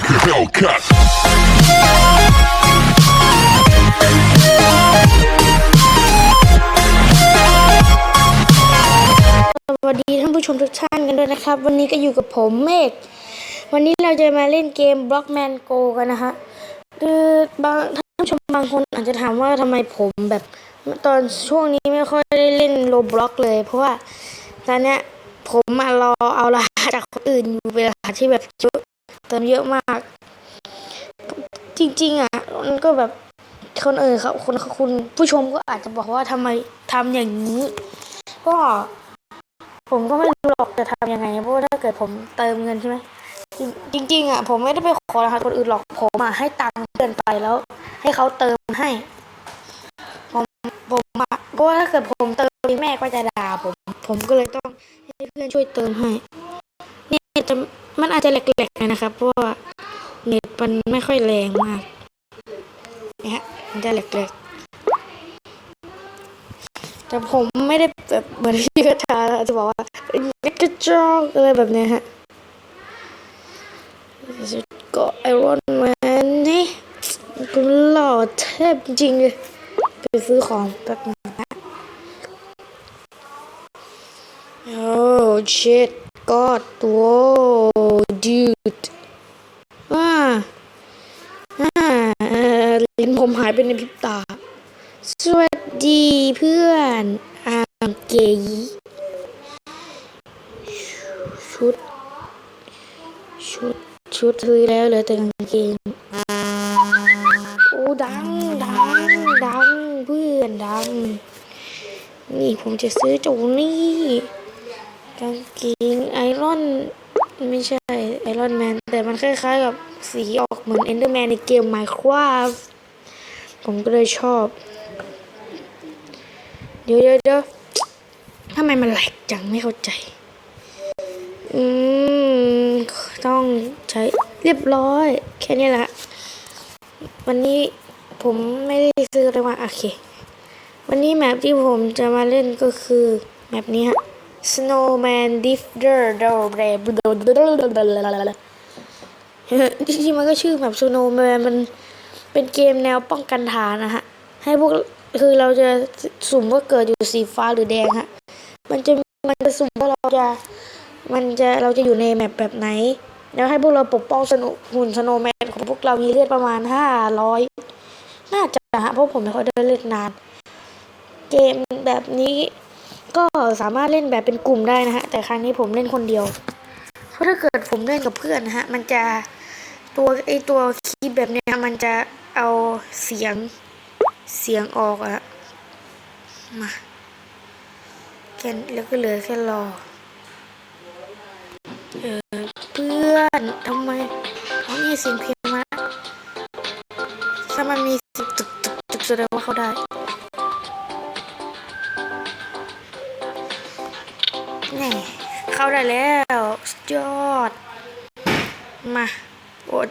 like a Hellcat. สวัสดีท่านผู้ชมทุกท่านกันด้วยนะครับ วันนี้ก็อยู่กับผมเมฆวันนี้เราจะมาเล่นเกม Blockman Go กันนะฮะคือบางท่านผู้ชมบางคนอาจจะถามว่าทำไมผมแบบตอนช่วงนี้ไม่ค่อยได้เล่นโ b บล็อกเลย เพราะว่าตอนเนี้ยผมมารอเอารหัสจากคนอื่นอยู่เป็นรหัสที่แบบ เติมเยอะมาก จริง ๆ อะ มันก็แบบคนอื่นเขาคนคุณผู้ชมก็อาจจะบอกว่าทำไมทำอย่างนี้ ก็ผมก็ไม่รู้หรอกจะทำยังไงเพราะว่าถ้าเกิดผมเติมเงินใช่ไหมจริง ๆ อะ ผมไม่ได้ไปขอรหัสคนอื่นหรอกผมอะให้ตังค์เพื่อนไปแล้ว ให้เขาเติมให้ ผมผมอะเพราะว่าถ้าเกิดผมเติมแม่ก็จะด่าผม ผมก็เลยต้องให้เพื่อนช่วยเติมให้ เนี่ยจะมันอาจจะแหลกๆนะครับ เพราะว่าเน็ตมันไม่ค่อยแรงมากนะฮะมันจะแหลกๆแต่ผมไม่ได้แบบเหมือนที่กระชาจะบอกว่าเล็กกระจอกอะไรแบบเนี้ยฮะก็ไอรอนแมนนี่กูหล่อเทพจริงเลยไปซื้อของแป๊บนึงนะโอ้ shit god whoa dude อ่าอ่าลิ้นผมหายไปในพริบตา สวัสดีเพื่อนอามเกยชุด ชุด ชุดซื้อแล้วเหลือแต่กางเกงโอ้ดัง ดัง ดัง เพื่อนดัง นี่ผมจะซื้อจูนี่ กางเกงไอรอนไม่ใช่ไอรอนแมนแต่มันคล้ายๆกับสีออกเหมือนเอนเดอร์แมนในเกม Minecraft ผมก็เลยชอบ เดี๋ยวเดี๋ยวเดี๋ยวทำไมมันแหลกจังไม่เข้าใจ อืม ต้องใช้เรียบร้อย แค่นี้แหละ วันนี้ผมไม่ได้ซื้อเลยว่าโอเค วันนี้แมปที่ผมจะมาเล่นก็คือแมปนี้ฮะ Snowman Differ d o r e จริงๆมันก็ชื่อแบบ Snowman มันเป็นเกมแนวป้องกันฐานนะฮะ ให้พวกคือเราจะสุ่มว่าเกิดอยู่สีฟ้าหรือแดงฮะ มันจะมันจะสุ่มว่าเราจะมันจะเราจะอยู่ในแมปแบบไหน แล้วให้พวกเราปกป้องสนุหุ่นสโนแมนของพวกเรามีเลือดประมาณห้าร้อยน่าจะฮะเพราะผมไม่ค่อยได้เล่นนาน เกมแบบนี้ ก็สามารถเล่นแบบเป็นกลุ่มได้นะฮะ แต่ครั้งนี้ผมเล่นคนเดียว เพราะถ้าเกิดผมเล่นกับเพื่อนนะฮะ มันจะตัวไอตัวคีย์แบบเนี้ยมันจะเอาเสียงเสียงออกอะมาแค่แล้วก็เหลือแค่รอ เออเพื่อนทำไมเขามีเสียงเพลงมาถ้ามันมีตึกตึกตึกแสดงว่าเขาได้ เข้าได้แล้วยอด มาโอด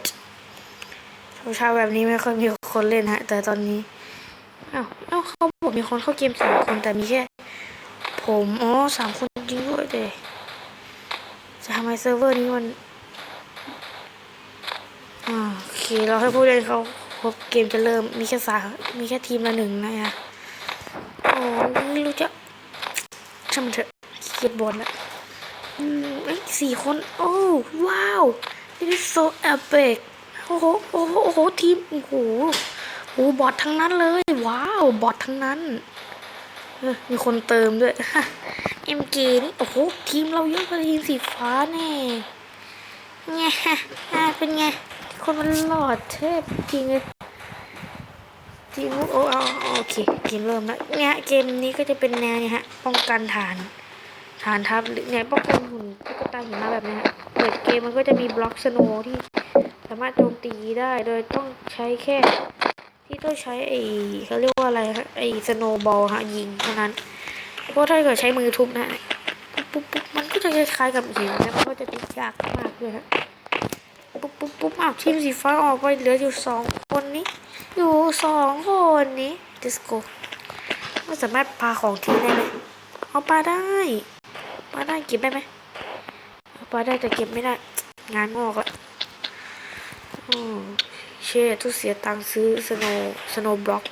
เช้าแบบนี้ไม่ค่อยมีคนเล่นฮะ แต่ตอนนี้อ้าวอ้าวเขาบอกมีคนเข้าเกมสามคนแต่มีแค่ ผมอ๋อสามคนจริงด้วยเดจะทำไมเซิร์ฟเวอร์นี้มันโอเคเราให้ผู้เล่นเขาครบเกมจะเริ่มมีแค่สามีแค่ทีมละหนึ่งนะฮะโอ้ไม่รู้จะช่างมันเถอะเกียดบอลละอืมเอ้ย สี่คน โอ้ว้าวนี่ so epic โอ้โหโอ้โหโอ้โหทีมโอ้โหโอ้โหบอททั้งนั้นเลย ว้าวบอททั้งนั้นมีคนเติมด้วยเอ็มเกนี่โอ้โหทีมเราเยอะกว่าทีมสีฟ้าแน่ไงอ่าเป็นไง คนมันหล่อเทพจริงเลยทีมโอ้โอเคเกมเริ่มแล้วเนี่ยเกมนี้ก็จะเป็นแนวเนี่ยฮะป้องกันฐาน ฐานทัพหรือไงป้องกันหุ่นตุ๊กตาหิมะแบบนี้ฮะเปิดเกมมันก็จะมีบล็อกสโนว์ที่สามารถโจมตีได้โดยต้องใช้แค่ ที่ต้องใช้ไอเขาเรียกว่าอะไรฮะไอสโนว์บอลฮะยิงเท่านั้นเพราะถ้าเกิดใช้มือทุบนะปุ๊บปุ๊บปุ๊บมันก็จะคล้ายๆกับหินแล้วมันก็จะติดยากมากเลยฮะปุ๊บปุ๊บปุ๊บอ้าวทีมสีฟ้าออกไปเหลืออยู่สองคนนี้ อยู่สองคนนี้ดิสโก้ไม่สามารถพาของทิ้งได้ไหมเอาปลาได้าได้เก็บได้ไหมเอาปลาได้แต่เก็บไม่ได้ งานงอกละเช่ต้องเสียตังซื้อสโนสโนบล็อก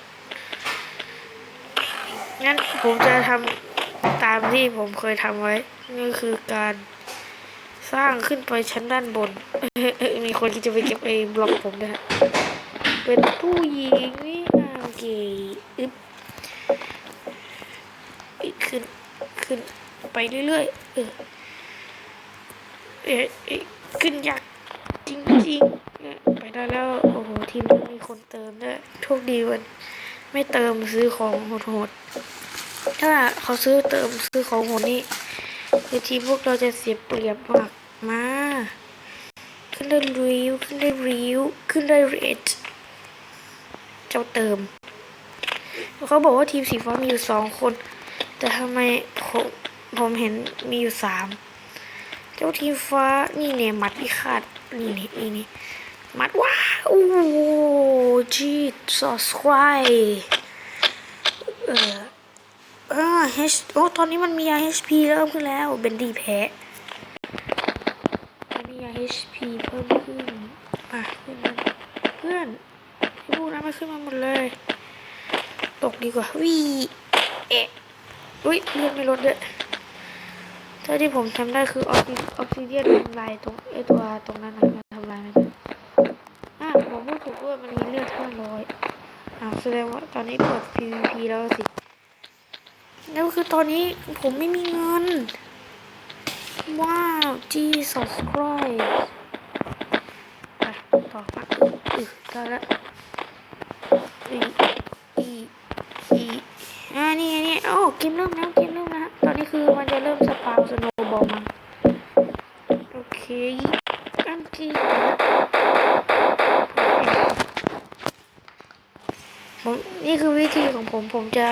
งั้นผมจะทำตามที่ผมเคยทำไว้นั่คือการสร้างขึ้นไปชั้นด้านบน มีคนที่จะไปเก็บไอ้บล็อกผมนะฮะ เป็นผู้หญิงนี่อะโอเคอึ๊บอึ๊บขึ้น ขึ้น ไปเรื่อยๆ เออเออขึ้นยากจริงๆเออไปได้แล้ว โอ้โห ทีมมีคนเติมด้วยโชคดีวัน ไม่เติมซื้อของโหดๆ ถ้าเขาซื้อเติมซื้อของโหดนี่คือทีมพวกเราจะเสียเปรียบมากมา ขึ้นได้ริวขึ้นได้ริวขึ้นได้เรทเจ้าเติม เขาบอกว่าทีมสีฟ้ามีอยู่สองคน แต่ทำไมผม ผมเห็นมีอยู่สามเจ้าทีมฟ้านี่เนี่ยมัดพิฆาตนี่นี่นี่นี่มัดว้าโอ้จีสอสควายเออเออ H โอ้ตอนนี้มันมียา HP เริ่มขึ้นแล้วเบนดี้แพ้มียา HP เพิ่มขึ้นอะขึ้นมาเพื่อนให้พวกนั้นมาขึ้นมาหมดเลย ตกดีกว่าวีเอะอุ้ยเลือดไม่ลดด้วย เท่าที่ผมทำได้คือออกซิออกซิเดียนทำลายตรงไอตัวตรงนั้นนะมันทำลายมันอะผมพูดถูกด้วยมันมีเลือดห้าร้อยอ่าแสดงว่าตอนนี้เปิด PVP แล้วสิแล้วคือตอนนี้ผมไม่มีเงิน ว้าว Jesus Christ ไปต่อมาอึได้แล้วอีอีอีอ่านี่นี่โอ้เกมเริ่มแล้วเกมเริ่ม อนนี้คือมันจะเริ่มสปาวสโนบอลมโอเคอันที่ผมนี่คือวิธีของผมผมจะ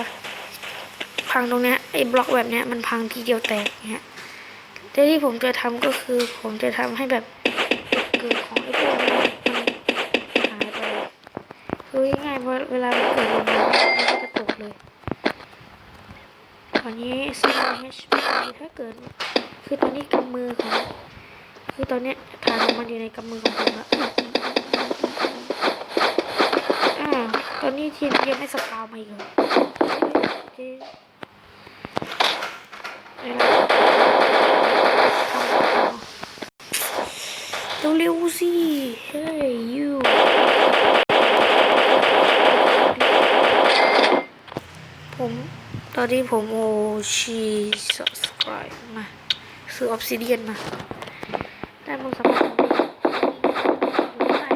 พังตรงเนี้ยไอ้บล็อกแบบเนี้ยมันพังทีเดียวแตกเนี้ยแต่ที่ผมจะทำก็คือผมจะทำให้แบบเกิดของไอ้พวกนี้มันหายไปคือง่ายเพราะเวลาเกิดลมมันก็จะตกเลย อนนี้ซีเอชถ้าเกิด คือตอนนี้กำมือของ คือตอนนี้ฐานของมันอยู่ในกำมือของผมละอ่าตอนนี้ทีมยังไม่สปาวมาอีกเหรอโอเคเร็วๆสิเฮ้ยยูผม ตอนนี้ผมโอชีสสกายมา ซื้อออฟซิเดียนมา ได้มันสำคัญไม่ได้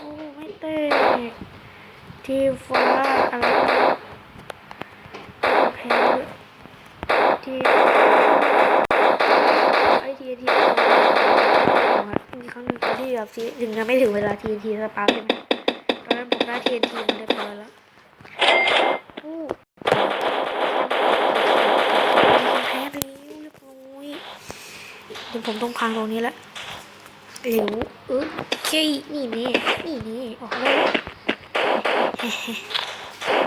โอ้ไม่เตะทีฟ้าอะไรแพ้ทีไอทีทีมีครั้งหนึ่งที่แบบทีถึงจะไม่ถึงเวลาทีทีสปาร์คใช่ไหมตอนนั้นผมได้ทีทีมันได้พอแล้วโอ้แพ้ไปแล้วเรียบร้อยเดี๋ยว ผมต้องพังตรงนี้ละเร็วเออเคนี่นี่นี่นี่ออกแล้ว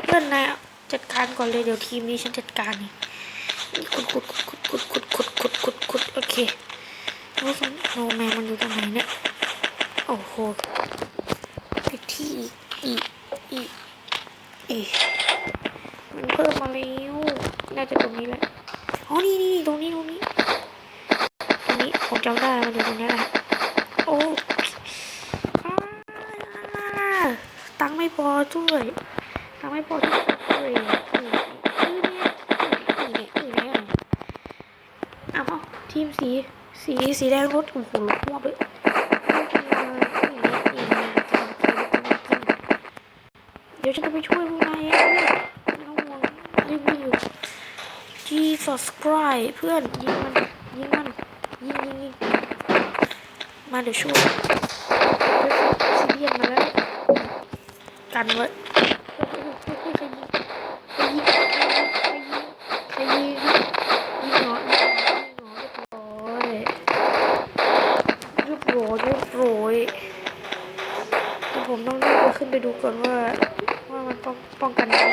เล่นนายจัดการก่อนเลยเดี๋ยวทีมนี้ฉันจัดการนี่ขุดขุดขุดขุดขุดขุดขุดขุดขุดโอเคว่าโนแมนมันอยู่ตรงไหนเนี่ยโอ้โหไปที่อีกอีกอีกมันเพิ่มมาแล้วน่าจะตรงนี้แหละอ๋อนี่นี่ตรงนี้ตรงนี้ตรงนี้ผมจำได้มันอยู่ตรงนี้แหละโอ้อ่าตังค์ไม่พอด้วยตังค์ไม่พอด้วยนี่นี่นี่นี่นี่นี่เอาเอาทีมสีสี สีแดงรถโอ้โหรถมั่วไปเดี๋ยวฉันจะไปช่วยพวกนายเองไม่ต้องห่วงรีบอยู่ Jesus Christ เพื่อนยิงมันยิงมันยิงยิงยิงมาเดี๋ยวช่วยซีเรียนมาแล้วกันไว้ใครยิง กดว่าว่ามันป้องป้องกันได้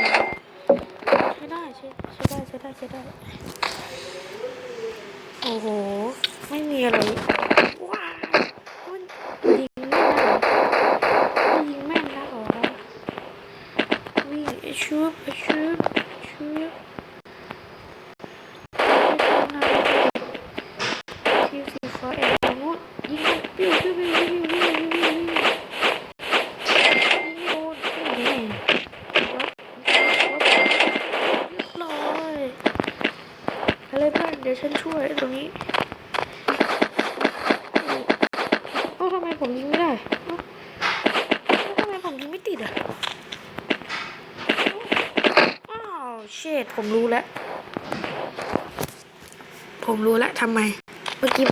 ใช่ได้ใช่ใช่ได้ใช่ได้ใช่ได้ โอ้โห ไม่มีอะไรว้าวมัยิงแม่นนะยิงแม่นนะหรอวิ่งชูบชู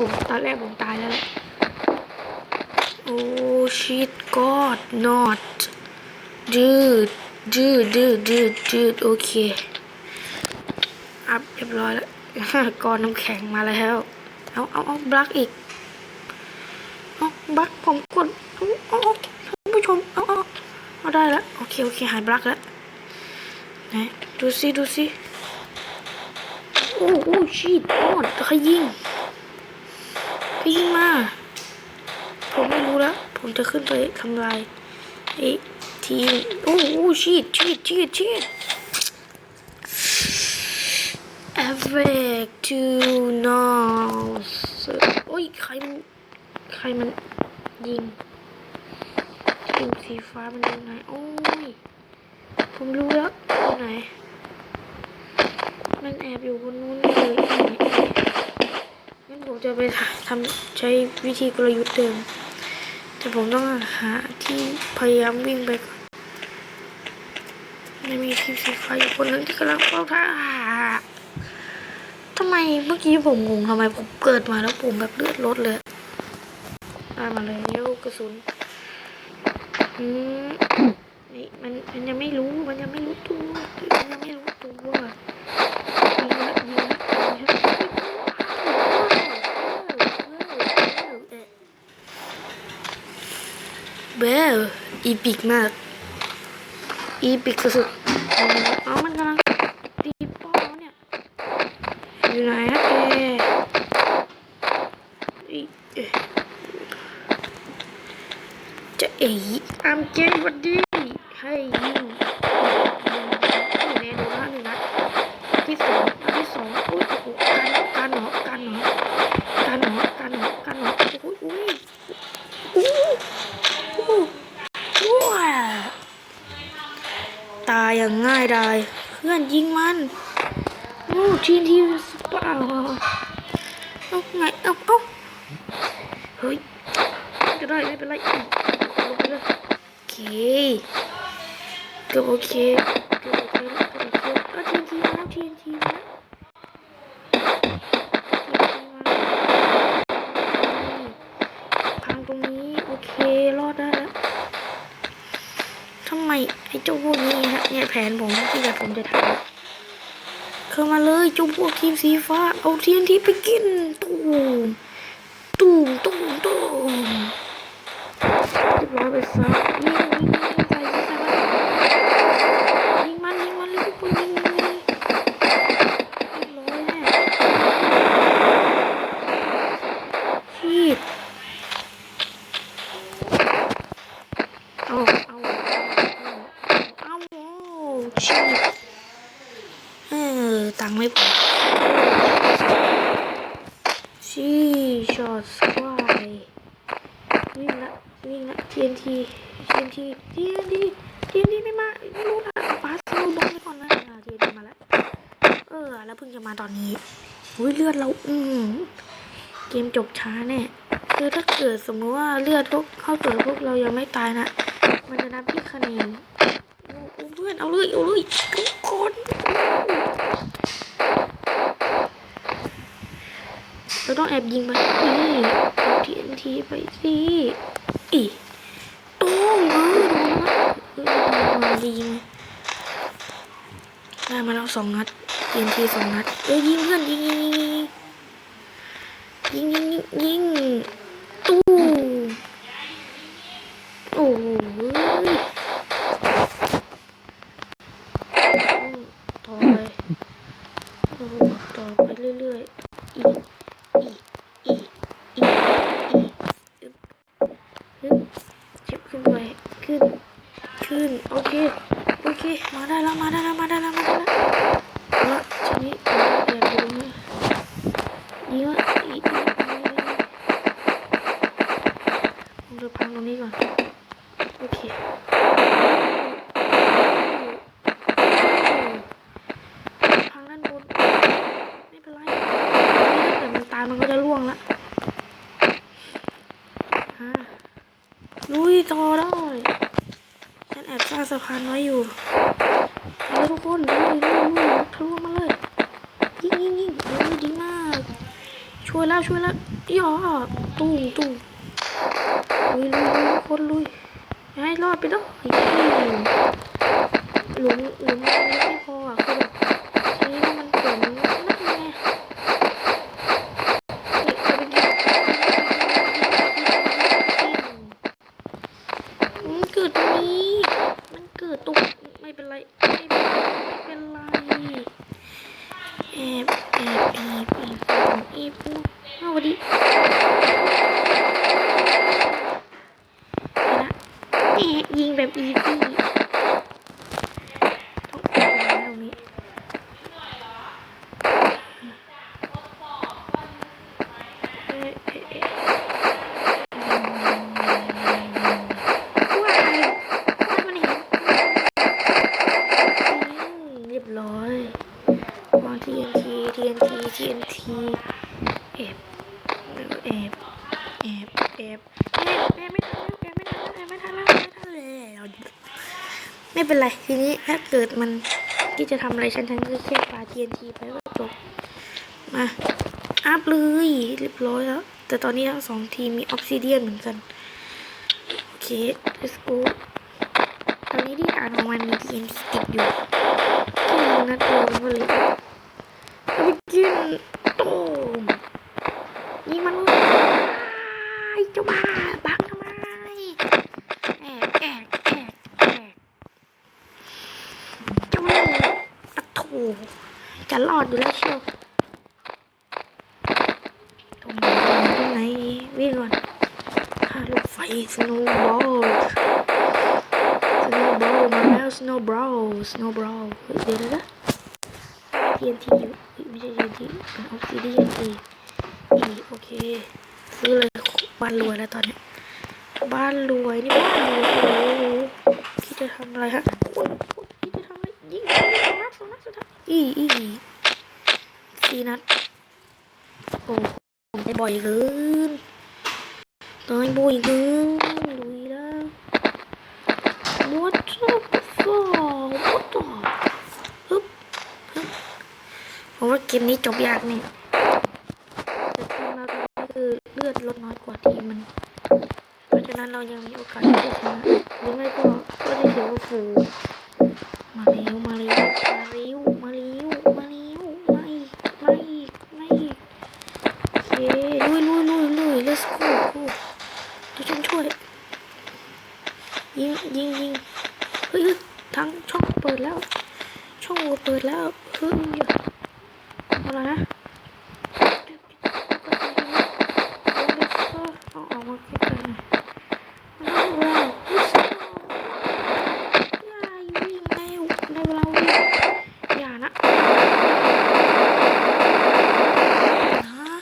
ผมตอนแรกผมตายแล้วแหละโอ้ชิดกอด not ดืดดืดดืดดืดดืดโอเค อัพเรียบร้อยแล้วก้อนน้ำแข็งมาแล้ว เอาเอาเอาบลักอีกเอาบลักผมกดเอาเอาท่านผู้ชมเอาเอาเอาได้แล้วโอเคโอเคหายบลักแล้วไหนดูสิดูสิโอ้โอ้ชีดโอดใครยิง ใครยิงมา ผมไม่รู้แล้ว ผมจะขึ้นไปทำลายไอ้ทีมโอ้โอ้ชีดชีดชีดชีด Effect to nose โอ้ยใครมัน ใครมันยิงทีมสีฟ้ามันอยู่ไหน โอ้ย ผมรู้แล้วอยู่ไหน มันแอบอยู่บนนู้นเลย งั้นผมจะไปทำใช้วิธีกลยุทธ์เดิม แต่ผมต้องหาที่พยายามวิ่งไปก่อนไม่มีทีมสีฟ้าอยู่คนนึงที่กำลังเฝ้าท่าทำไมเมื่อกี้ผมงงทำไมผมเกิดมาแล้วผมแบบเลือดลดเลยได้มาเลยเร็วกระสุนอืมนี่มันมันยังไม่รู้มันยังไม่รู้ตัวมันยังไม่รู้ตัวยิงละยิงละยิงละเบล อีพิกมาก อีพิกสุดๆเอามันกำลังตีป้อมเนี่ย อยู่ไหนฮะเอจะเอ๋อามเจนวันดีให้ยิงยิงแน่โดนห้าหนึ่งนัดที่สองนัดที่สองอุ้ยโอ้โหการหนอการหนอการหนอการหนอการหนอการหนอโอ้ยอุ้ยอู้อู้อู้ว้าตาย อย่างง่ายดายเพื่อนยิงมันโอ้ทีมทีมสปาเอาไงเอาเอาเฮ้ยจะได้ไม่เป็นไรลงไปเลยโอเคก็โอเคแล้วเกือบโอเคเอาทีมทีมาแล้วทีมทีมาแล้วพังตรงนี้โอเครอดได้แล้วทำไมไอ้เจ้าพวกนี้ฮะเนี่ยแผนผมที่แบบผมจะทำเข้ามาเลยจุ่มพวกทีมสีฟ้า เอาเทียนที่ไปกินตูมตูมตูมตูมเรียบร้อยไปซะยิงยิงยิงใส่ยิงใส่มันยิงมันยิงมันเลยทุกคนยิงยิงยิงเรียบร้อยแน่ชีดเอาเอาเอาเอาเอาชีด เออตังค์ไม่พอชีช็อตสควายวิ่งละวิ่งละ TNT TNT TNT TNT ไม่มาไม่รู้นะเอาสโลบอลไปก่อนนะอ่า TNT มาแล้วเออ แล้วเพิ่งจะมาตอนนี้อุ้ยเลือดเรา อืมเกมจบช้าแน่คือถ้าเกิดสมมติว่าเลือดพวกเข้าเกิดพวกเรายังไม่ตายนะมันจะนับที่คะแนนเอาเพื่อนเอาเลยเอาเลยทุกคนเราต้องแอบยิงมันนี่เอาทีนทีไปสิอีตุ้มเออโดนละเออ ยิงไหมได้มาแล้วสองนัดยิงทีสองนัดเอ้ยยิงเพื่อนยิงยิงยิงยิงยิงยิงตู้มโอ้โห ต่อไปโอ้โหต่อไปเรื่อยๆ อีก อีก อีก อีก อีกอึ๊บอึ๊บเจ็บขึ้นไป ขึ้น ขึ้น โอเค โอเค มาได้แล้วมาได้แล้วมาได้แล้วมาได้แล้วเอาละทีนี้เราแอบอยู่ตรงนี้ยิงวะอีกผมจะพังตรงนี้ก่อนโอเคพังด้านบนไม่เป็นไรถ้าเกิดมันตายมันก็จะล่วงละลุยต่อได้ฉันแอบสร้างสะพานไว้อยู่เอาเลยทุกคนลุยลุยลุยทะลุมาเลยยิงยิงยิงโอ้ยดีมากช่วยแล้วช่วยแล้วย่อตุ้งตุ้งลุยลุยลุยทุกคนลุยให้รอดไปด้วยหลุมหลุมไม่พออะคือแบบทีนี้มันเกิดนั่นไงนี่เอาไปกินมันเกิดตรงนี้ มันเกิด ตรงไม่เป็นไรไม่เป็นไรไม่เป็นไรแอบแอบแอบแอบแอบเอาวันดีนะแอบยิงแบบอีซี่ต้องแอบไว้ตรงนี้เอ๊ะเอ๊ะเอ๊ะว้ายว้ายมันเห็น อืมเรียบร้อยวาง TNT TNT TNT แอบแอบ แอบแอบแอบแอบไม่ทันแล้วแอบไม่ทันแล้วแอบไม่ทันแล้วไม่ทันแล้วไม่เป็นไรทีนี้ถ้าเกิดมันที่จะทำอะไรฉันฉันก็แค่ปา TNT ไปก็จบมาอัพเลยเรียบร้อยแล้ว แต่ตอนนี้ทั้งสองทีมมีออ s ซิเดียนเหมือนกันโอเค let's go ตอนนี้ที่อ่านออกมามี TNT ติดอยู่แค่ยิงนัดเดียวก็เลยเอาไปกินตูมยิงมันเลยไอ้เจ้าบ้าบังทำไมแอกแอกแอกแอกเจ้านี่ตะโถจะ รอดอยู่แล้วเชียวตรงไหนตรงไหนวิ่งก่อนถ้าลูกไฟสโนว์บอล Snowball มาแล้ว Snowball Snowball เดี๋ยวนะ TNT อยู่เฮ้ยไม่ใช่ TNT เป็น Obsidian อีกอีโอเคซื้อเลยบ้านรวยแล้วตอนนี้บ้านรวยนี่บ้านรวยโอ้โหคิดจะทำอะไรฮะคิดจะทำอะไรยิงสองนัดสองนัดสุดท้ายอีอี สี่นัดโอ้ผมได้บ่อยเกินตายบ่อยเกินลุยแล้ว What the fuck What the ฮึบฮึบผมว่าเกมนี้จบยากเนี่ยแต่ทีมาคือเลือดลดน้อยกว่าทีมัน เพราะฉะนั้นเรายังมีโอกาสที่จะชนะหรือไม่ก็ก็ได้เสียวฟูมาเร็วมาเร็วมาเร็วมาเร็วมาเร็วมาอีกมาอีกมาอีกโอเคลุยลุยลุยลุย let's go go เดี๋ยวฉันช่วย ยิงยิงยิงเฮ้ยเฮ้ยทั้งช่องเปิดแล้ว ช่องโหว่เปิดแล้วเฮ้ยเอาละนะเอาออกมาใกล้ๆหน่อยเอาว้าวอย่าวิ่งเร็วได้เวลาวิ่งอย่านะนะ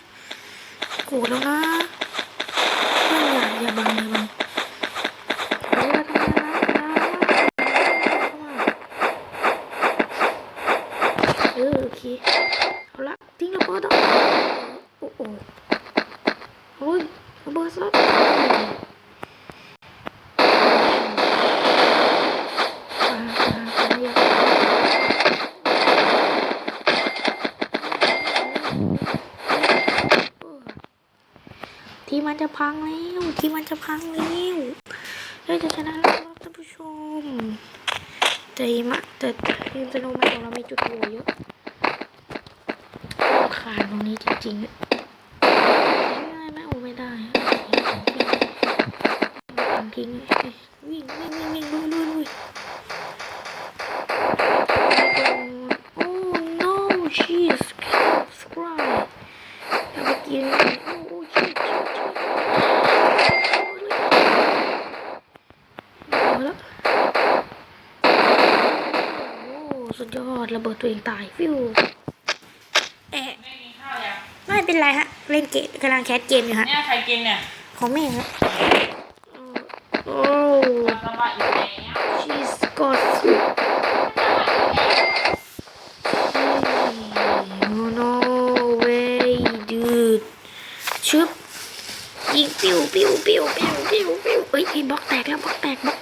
โกรธแล้วนะเพื่อนอย่าอย่าบังอย่าบัง เฮ้ยมาทำไมนะเออโอเคเอาละทิ้งระเบิดอะโอ้โหโอ้ยระเบิดซะอ่าอ่าอ่าอย่า ทีมมันจะพังแล้วทีมมันจะพังแล้วเราจะชนะแล้วครับท่านผู้ชมแต่มะแต่ทีมสนว์แมนของเรามีจุดโหว่เยอะขาดตรงนี้จริงๆอะไม่ได้ไหมโอ้ไม่ได้ทิ้งทิ้งวิ่งวิ่งลุยลุยลุยโอ้ no cheese subscribe อย่าไปกินโอ้โอ้ cheese cheese cheese พอแล้ว สุดยอดระเบิดตัวเองตายฟิวแอะไม่กินข้าวยังไม่เป็นไรฮะ เล่นเกมกำลังแคสเกมอยู่ฮะเนี่ยใครกินเนี่ยของแม่ฮะโอ้ทำสบายอีกแล้วชีสกดโอ้ no way dude ชึบยิงปิ้วปิ้วปิ้วปิ้วปิ้วปิ้วเอ้ยไอ้บล็อกแตกแล้วบล็อกแตกบล็อกแตก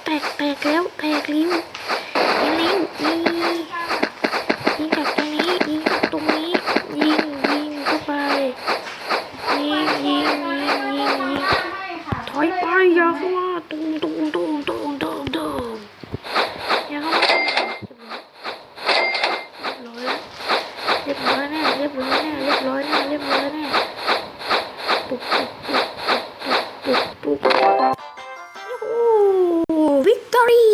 แตก อยไปอย่าเข้ามาตุ้มตุ้มตุ้มตุ้มตุ้มตุ้มอย่าเข้ามาเรียบร้อยแล้วเรียบร้อยแน่เรียบร้อยแน่เรียบร้อยแน่เรียบร้อยแน่ปุ๊บปุ๊บปุ๊บปุ๊บปุ๊บปุ๊บยูหูวิกตอรี่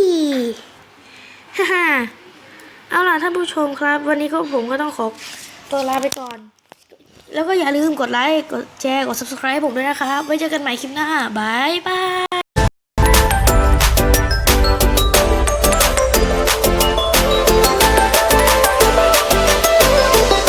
ฮ่าฮ่าเอาล่ะท่านผู้ชมครับ วันนี้ก็ผมก็ต้องขอตัวลาไปก่อน แล้วก็อย่าลืมกดไลค์ กดแชร์ กด subscribe ผมด้วยนะครับ ไว้เจอกันใหม่คลิปหน้าบายบาย